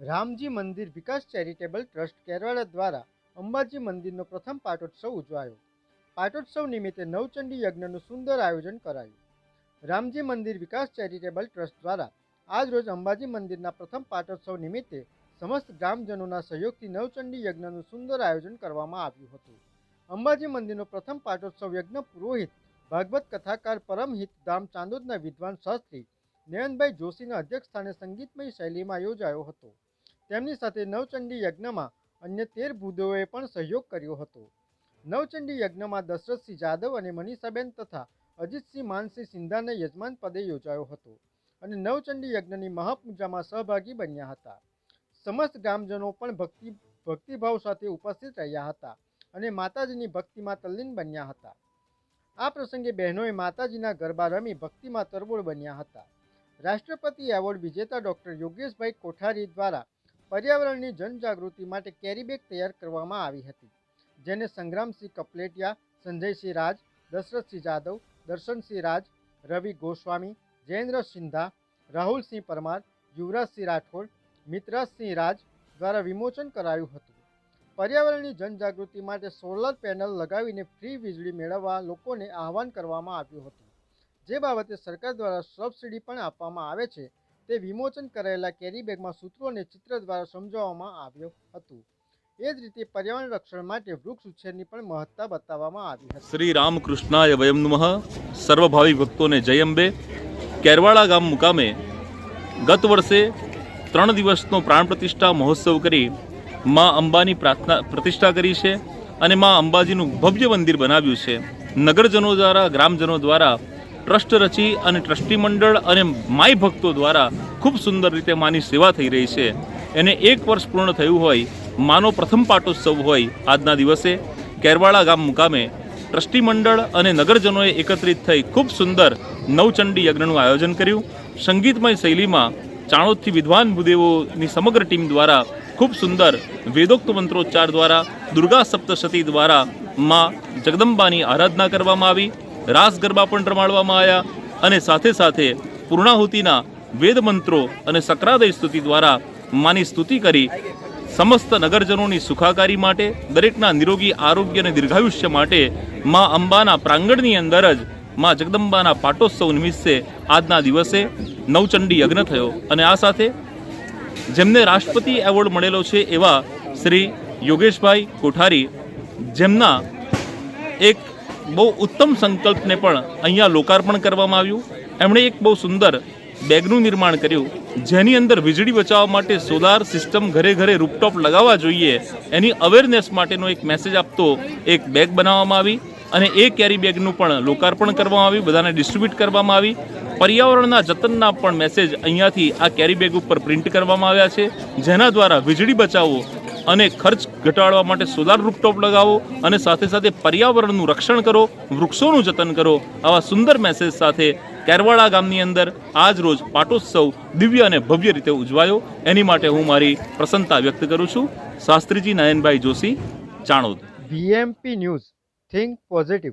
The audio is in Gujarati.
રામજી મંદિર વિકાસ ચેરિટેબલ ટ્રસ્ટ કેરવાડા દ્વારા અંબાજી મંદિરનો પ્રથમ પાટોત્સવ ઉજવાયો. પાટોત્સવ નિમિત્તે નવચંડી યજ્ઞનું સુંદર આયોજન કરાયું. રામજી મંદિર વિકાસ ચેરિટેબલ ટ્રસ્ટ દ્વારા આજરોજ અંબાજી મંદિરના પ્રથમ પાટોત્સવ નિમિત્તે સમસ્ત ગ્રામજનોના સહયોગથી નવચંડી યજ્ઞનું સુંદર આયોજન કરવામાં આવ્યું હતું. અંબાજી મંદિરનો પ્રથમ પાટોત્સવ યજ્ઞ પુરોહિત, ભાગવત કથાકાર પરમહિત ધામ ચાંદોદના વિદ્વાન શાસ્ત્રી, નયનભાઈ જોશીના અધ્યક્ષસ્થાને સંગીતમય શૈલીમાં યોજાયો હતો. તેમની સાથે નવચંડી યજ્ઞમાં અન્ય તેર ભૂદેવોએ પણ સહયોગ કર્યો હતો. નવચંડી યજ્ઞમાં દશરથસિંહ જાદવ અને મનીષાબેન તથા અજીતસિંહ માનસિંહ સિંધાને યજમાન પદે યોજાયો હતો અને નવચંડી યજ્ઞની મહાપૂજામાં સહભાગી બન્યા હતા. સમસ્ત ગ્રામજનો પણ ભક્તિ, ભક્તિભાવ સાથે ઉપસ્થિત રહ્યા હતા અને માતાજીની ભક્તિમાં તલ્લીન બન્યા હતા. આ પ્રસંગે બહેનોએ માતાજીના ગરબા રમી ભક્તિમાં તરબોળ બન્યા હતા. રાષ્ટ્રપતિ એવોર્ડ વિજેતા ડૉક્ટર યોગેશભાઈ કોઠારી દ્વારા પર્યાવરણની જનજાગૃતિ માટે કેરીબેગ તૈયાર કરવામાં આવી હતી, જેને સંગ્રામસિંહ કપલેટિયા સંજયસિંહ રાજ દશરથસિંહ જાદવ દર્શનસિંહ રાજ, રવિ ગોસ્વામી, જયેન્દ્ર સિંધા રાહુલસિંહ પરમાર યુવરાજસિંહ રાઠોડ મિત્રાજસિંહ રાજ દ્વારા વિમોચન કરાયું હતું. પર્યાવરણની જનજાગૃતિ માટે સોલર પેનલ લગાવીને ફ્રી વીજળી મેળવવા લોકોને આહવાન કરવામાં આવ્યું હતું. જે બાબતે સરકાર દ્વારા સબસિડી પણ આપવામાં આવે છે. તે વિમોચન કરાયેલા કેરી બેગમાં સૂત્રો અને ચિત્ર દ્વારા સમજાવવામાં આવ્યું હતું. એ જ રીતે પર્યાવરણ રક્ષણ માટે વૃક્ષ ઉછેરની પણ મહત્તા બતાવવામાં આવી હતી. શ્રી રામકૃષ્ણાય વયમ નમઃ. સર્વભાવી ભક્તોને જય અંબે. કેરવાડા ગામ મુકામે ગત વર્ષે ત્રણ દિવસનો પ્રાણ પ્રતિષ્ઠા મહોત્સવ કરી મા અંબાની પ્રાર્થના પ્રતિષ્ઠા કરી છે અને મા અંબાજીનું ભવ્ય મંદિર બનાવ્યું છે. નગરજનો દ્વારા, ગ્રામજનો દ્વારા ટ્રસ્ટ રચી અને ટ્રસ્ટી મંડળ અને માય ભક્તો દ્વારા ખૂબ સુંદર રીતે માની સેવા થઈ રહી છે. એને એક વર્ષ પૂર્ણ થયું હોય, માનો પ્રથમ પાટોત્સવ હોય આજના દિવસે, કેરવાળા ગામ મુકામે ટ્રસ્ટી મંડળ અને નગરજનોએ એકત્રિત થઈ ખૂબ સુંદર નવચંડી યજ્ઞનું આયોજન કર્યું. સંગીતમય શૈલીમાં ચાણોદથી વિદ્વાન ભૂદેવોની સમગ્ર ટીમ દ્વારા ખૂબ સુંદર વેદોક્ત મંત્રોચ્ચાર દ્વારા દુર્ગા સપ્તશતી દ્વારા માં જગદંબાની આરાધના કરવામાં આવી. રાસ ગરબા પણ રમાડવામાં આવ્યા અને સાથે સાથે પૂર્ણાહુતિના વેદ મંત્રો અને સકરાદય સ્તુતિ દ્વારા માની સ્તુતિ કરી સમસ્ત નગરજનોની સુખાકારી માટે, દરેકના નિરોગી આરોગ્ય અને દીર્ઘાયુષ્ય માટે મા અંબાના પ્રાંગણની અંદર જ મા જગદંબાના પાટોત્સવ નિમિત્તે આજના દિવસે નવચંડી યજ્ઞ થયો. અને આ સાથે જેમને રાષ્ટ્રપતિ એવોર્ડ મળેલો છે એવા શ્રી યોગેશભાઈ કોઠારી, જેમના એક બહુ ઉત્તમ સંકલ્પને પણ અહીંયા લોકાર્પણ કરવામાં આવ્યું. એમણે એક બહુ સુંદર બેગનું નિર્માણ કર્યું. જેની અંદર વીજળી બચાવવા માટે સોલાર સિસ્ટમ ઘરે ઘરે રૂપટોપ લગાવવા જોઈએ એની અવેરનેસ માટેનો એક મેસેજ આપતો એક બેગ બનાવવામાં આવી અને એ કેરી બેગનું પણ લોકાર્પણ કરવામાં આવ્યું, બધાને ડિસ્ટ્રીબ્યુટ કરવામાં આવી. પર્યાવરણના જતનના પણ મેસેજ અહીંયાથી આ કેરી બેગ ઉપર પ્રિન્ટ કરવામાં આવ્યા છે, જેના દ્વારા વીજળી બચાવો અને ખર્ચ ઘટાડવા માટે સોલાર રૂપટોપ લગાવો અને સાથે સાથે પર્યાવરણનું રક્ષણ કરો, વૃક્ષોનું જતન કરો. આવા સુંદર મેસેજ સાથે કેરવાડા ગામની અંદર આજ રોજ પાટોત્સવ દિવ્ય અને ભવ્ય રીતે ઉજવાયો. એની માટે હું મારી પ્રસન્નતા વ્યક્ત કરું છું. Shastriji, Nayanbhai Joshi, Chanod. VMP news think positive